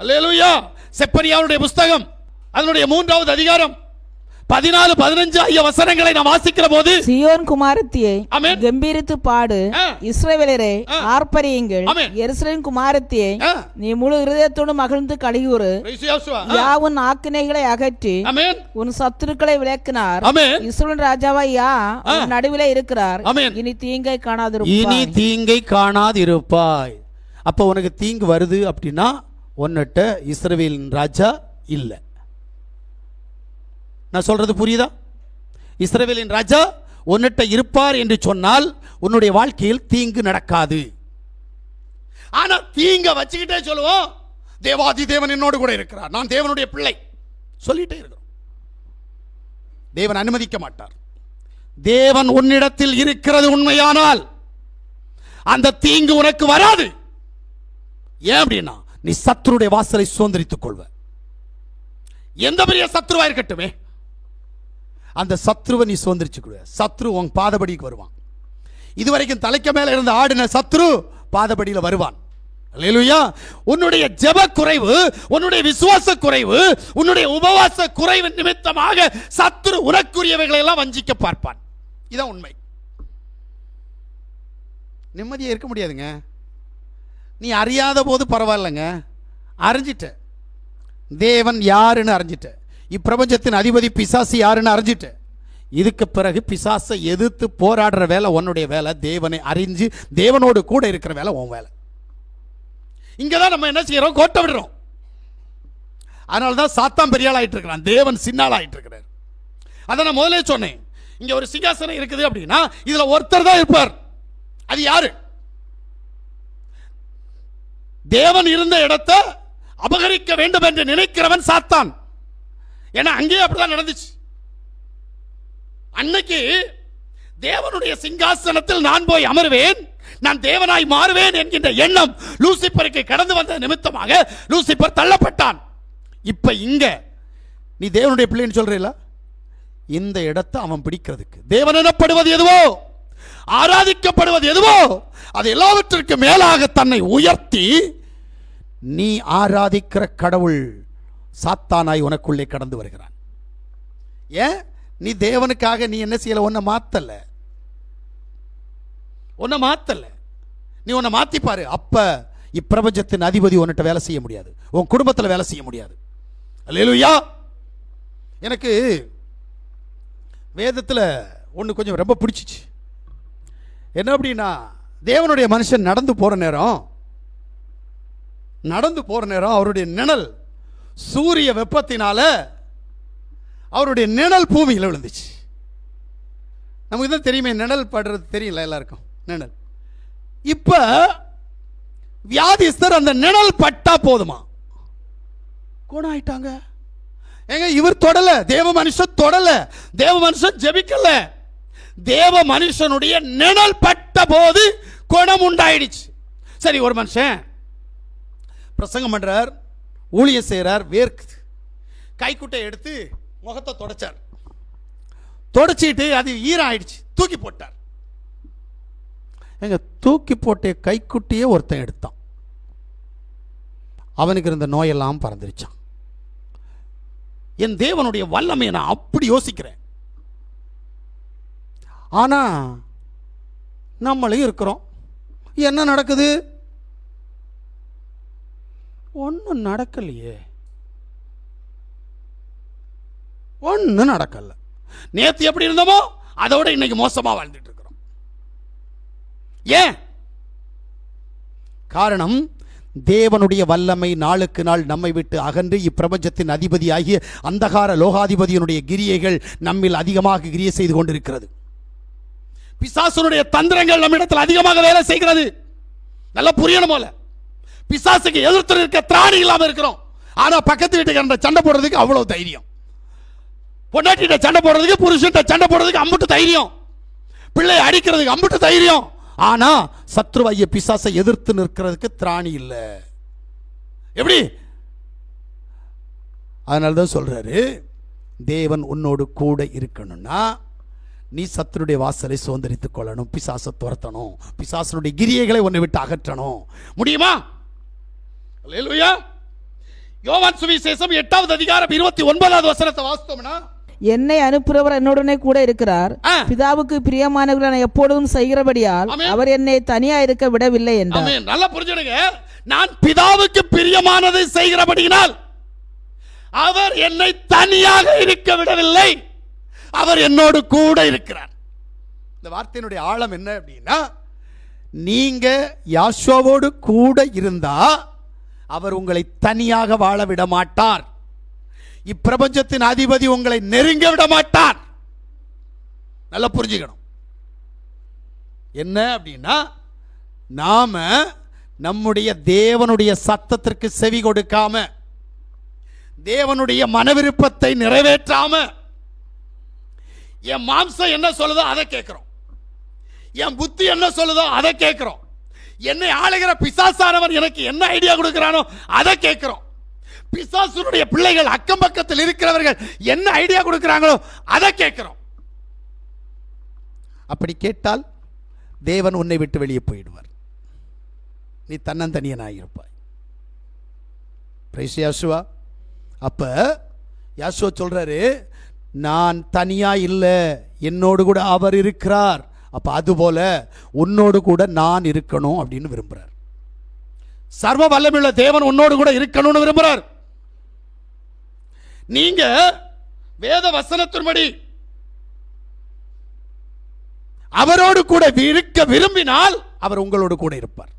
அல்லேலூயா செப்பனியாவுடைய புஸ்தகம் அதனுடைய மூன்றாவது அதிகாரம் பதினாலு பதினஞ்சு ஆகிய வசனங்களை நாம் வாசிக்கிற போது சியோன் குமாரத்தியை. கம்பீரித்து பாடு. இஸ்ரவேலரே. ஆர்ப்பரியுங்கள். எருசலேம் குமாரத்தியை. நீ முழு இருதயத்தோடு மகிழ்ந்து கழிவுறு Praise Joshua. ஆ. யா உன் ஆக்கினைகளை அகற்றி உன் சத்துருக்களை விளக்கினார் ஆமென் இஸ்ரவேல் ராஜாவா யா நடுவிலே இருக்கிறார். இனி தீங்கை இனி காணாதிருப்பாய் தீங்கை காணாதிருப்பாய் அப்போ உனக்கு தீங்கு வருது அப்படின்னா உன்னிட்ட இஸ்ரவேலின் ராஜா இல்லை. நான் சொல்றது புரியுதா? இஸ்ரவேலின் ராஜா உன்னிட்ட இருப்பார் என்று சொன்னால் உன்னுடைய வாழ்க்கையில் தீங்கு நடக்காது. ஆனால் தீங்க வச்சுக்கிட்டே சொல்லுவோம். தேவாதி தேவன் என்னோடு கூட இருக்கிறார். நான் தேவனுடைய பிள்ளை. சொல்லிட்டே இருக்கிறோம். தேவன் அனுமதிக்க மாட்டார். தேவன் உன்னிடத்தில் இருக்கிறது உண்மையானால் அந்த தீங்கு உனக்கு வராது. ஏன் அப்படின்னா நீ சத்துருடைய வாசலை சுதந்திரித்துக் கொள்வ. எந்த பெரிய சத்ருவா இருக்கட்டுமே அந்த சத்ருவை நீ சுதந்திரிச்சு சத்ரு உன் பாதபடிக்கு வருவான். இதுவரைக்கும் தலைக்க மேல இருந்த ஆடின சத்ரு பாதபடியில் வருவான். அல்லேலூயா. உன்னுடைய ஜெப குறைவு உன்னுடைய விசுவாச குறைவு உன்னுடைய உபவாச குறைவு நிமித்தமாக சத்ரு உனக்குரியவைகளை எல்லாம் வஞ்சிக்க பார்ப்பான். இதான் உண்மை. நிம்மதியாக இருக்க முடியாதுங்க. நீ அறியாத போது பரவாயில்லைங்க. அறிஞ்சிட்ட. தேவன் யாருன்னு அறிஞ்சிட்ட. இப்பிரபஞ்சத்தின் அதிபதி பிசாசு யாருன்னு அறிஞ்சிட்ட. இதுக்கு பிறகு பிசாசை எதிர்த்து போராடுற வேலை உன்னுடைய வேலை. தேவனை அறிஞ்சு தேவனோடு கூட இருக்கிற வேலை உன் வேலை. இங்கே தான் நம்ம என்ன செய்கிறோம் கோட்டை விடுறோம். அதனால தான் சாத்தான் பெரிய ஆகிட்டு இருக்கிறான். தேவன் சின்னால் ஆகிட்டு இருக்கிறார். அதை நான் முதல்ல சொன்னேன். இங்கே ஒரு சிங்காசனம் இருக்குது அப்படின்னா இதில் ஒருத்தர் தான் இருப்பார். அது யாரு? தேவன் இருந்த இடத்தை அபகரிக்க வேண்டும் என்று நினைக்கிறவன் சாத்தான். ஏன்னா அங்கேயே அப்படிதான் நடந்துச்சு. அன்னைக்கு தேவனுடைய சிங்காசனத்தில் நான் போய் அமருவேன் நான் தேவனாய் மாறுவேன் என்கின்ற எண்ணம் லூசிபருக்கு கடந்து வந்த நிமித்தமாக லூசிபர் தள்ளப்பட்டான். இப்ப இங்க நீ தேவனுடைய பிள்ளைன்னு சொல்றீங்களா? இந்த இடத்தை அவன் பிடிக்கிறதுக்கு. தேவன் எனப்படுவது எதுவோ? ஆராதிக்கப்படுவது எதுவோ அது எல்லாவற்றிற்கு மேலாக தன்னை உயர்த்தி நீ ஆராதிக்கிற கடவுள் சாத்தானாய் உனக்குள்ளே கடந்து வருகிறான். ஏன்? நீ தேவனுக்காக நீ என்ன செய்யல? உன்னை மாத்தல. உன்னை மாத்தல. நீ உன்னை மாத்தி பாரு. அப்ப இப்பிரபஞ்சத்தின் அதிபதி உன்னிட்ட வேலை செய்ய முடியாது. உன் குடும்பத்தில் வேலை செய்ய முடியாது. அல்லேலூயா! எனக்கு வேதத்தில் ஒன்று கொஞ்சம் ரொம்ப பிடிச்சிச்சு. என்ன அப்படின்னா தேவனுடைய மனுஷன் நடந்து போகிற நேரம் நடந்து போகிற நேரம் அவருடைய நிழல் சூரிய வெப்பத்தினால அவருடைய நிழல் பூமியில் விழுந்துச்சு. நமக்கு தான் தெரியுமே நிழல் படுறது தெரியல எல்லாருக்கும் நிழல். இப்போ வியாதிஸ்தர் அந்த நிழல் பட்டா போதுமா? குணம் ஆயிட்டாங்க ஏங்க இவர் தொடல தேவ மனுஷன் தொடல தேவ மனுஷன் ஜெபிக்கல. தேவ மனுஷனுடைய நிழல் பட்ட போது குணம் உண்டாயிடுச்சு. சரி ஒரு மனுஷன் பிரசங்கம் பண்ணுறார் ஊழியம் செய்கிறார் வேர்க்குது கைக்குட்டை எடுத்து முகத்தை தொடச்சார். தொடச்சிட்டு அது ஈரம் ஆயிடுச்சு தூக்கி போட்டார். எங்க தூக்கி போட்ட கைக்குட்டியே ஒருத்தன் எடுத்தான். அவனுக்கு இருந்த நோயெல்லாம் பறந்துருச்சான் என் தேவனுடைய வல்லமையை நான் அப்படி யோசிக்கிறேன். ஆனால் நம்மளையும் இருக்கிறோம். என்ன நடக்குது? ஒன்றும் நடக்கலையே. ஒன்றும் நடக்கல. நேற்று எப்படி இருந்தோமோ அதோட இன்னைக்கு மோசமாக வாழ்ந்துட்டு இருக்கிறோம் ஏன்? காரணம் தேவனுடைய வல்லமை நாளுக்கு நாள் நம்மை விட்டு அகன்று இப்பிரபஞ்சத்தின் அதிபதியாகிய அந்தகார லோகாதிபதியினுடைய கிரியைகள் நம்மில் அதிகமாக கிரியை செய்து கொண்டிருக்கிறது. பிசாசுனுடைய தந்திரங்கள் நம்மிடத்தில் அதிகமாக வேலை செய்கிறது. நல்லா புரியணும் போல. பிசாசுக்கு எதிர்த்து இருக்க திராணி இல்லாமல் இருக்கிறோம். ஆனால் பக்கத்து வீட்டுக்காரன் சண்டை போடுறதுக்கு அவ்வளோ தைரியம். பொண்டாட்டிகிட்ட சண்டை போடுறதுக்கு புருஷன்கிட்ட சண்டை போடுறதுக்கு அம்புட்டு தைரியம். பிள்ளை அடிக்கிறதுக்கு அம்புட்டு தைரியம். ஆனால் சத்ருவாகிய பிசாசை எதிர்த்து நிற்கிறதுக்கு திராணி இல்லை. எப்படி? அதனால தான் சொல்கிறாரு தேவன் உன்னோடு கூட இருக்கணும்னா நீ சத்துருடைய வாசலை சுதந்திரித்துக் கொள்ளணும் பிசாசை துரத்தணும் பிசாசனுடைய கிரியைகளை உன்னை விட்டு அகற்றணும். முடியுமா? யோவான் சுவிசேஷம் எட்டாவது அதிகாரம் இருபத்தி ஒன்பதாவது வசனத்தை வாசித்தோம்னா? என்னை அனுப்புகிறவர் என்னுடனே கூட இருக்கிறார். பிதாவுக்கு பிரியமானவர்களை நான் எப்பொழுதும் செய்கிறபடியால். அவர் என்னை தனியா இருக்க விடவில்லை என்றார். நல்லா புரிஞ்சுடுங்க. நான் பிதாவுக்கு பிரியமானதை செய்கிறபடியினால் அவர் என்னை தனியாக இருக்க விடவில்லை. அவர் என்னோடு கூட இருக்கிறார். இந்த வார்த்தையினுடைய ஆழம் என்ன அப்படின்னா நீங்க யாஷோவோடு கூட இருந்தா அவர் உங்களை தனியாக வாழ விட மாட்டார். இப்பிரபஞ்சத்தின் அதிபதி உங்களை நெருங்க விட மாட்டார். நல்லா புரிஞ்சுக்கணும். என்ன அப்படின்னா நாம நம்முடைய தேவனுடைய சத்தத்திற்கு செவி கொடுக்காம தேவனுடைய மனவிருப்பத்தை நிறைவேற்றாம என் மாம்சம் என்ன சொல்லுதோ அதை கேட்குறோம். என் புத்தி என்ன சொல்லுதோ அதை கேட்குறோம். என்னை ஆளுகிற பிசாசானவன் எனக்கு என்ன ஐடியா கொடுக்குறானோ அதை கேட்குறோம். பிசாசுனுடைய பிள்ளைகள் அக்கம் பக்கத்தில் இருக்கிறவர்கள் என்ன ஐடியா கொடுக்குறாங்களோ அதை கேட்குறோம். அப்படி கேட்டால் தேவன் உன்னை விட்டு வெளியே போயிடுவார். நீ தன்னந்தனியனாயிருப்பாய் பிரைஸ் யாசுவா அப்போ யாசுவா சொல்கிறாரு நான் தனியாக இல்லை என்னோடு கூட அவர் இருக்கிறார். அப்போ அதுபோல உன்னோடு கூட நான் இருக்கணும் அப்படின்னு விரும்புகிறார் சர்வ வல்லமையுள்ள தேவன் உன்னோடு கூட இருக்கணும்னு விரும்புகிறார் நீங்க வேத வசனத்தின்படி அவரோடு கூட இருக்க விரும்பினால் அவர் உங்களோடு கூட இருப்பார்.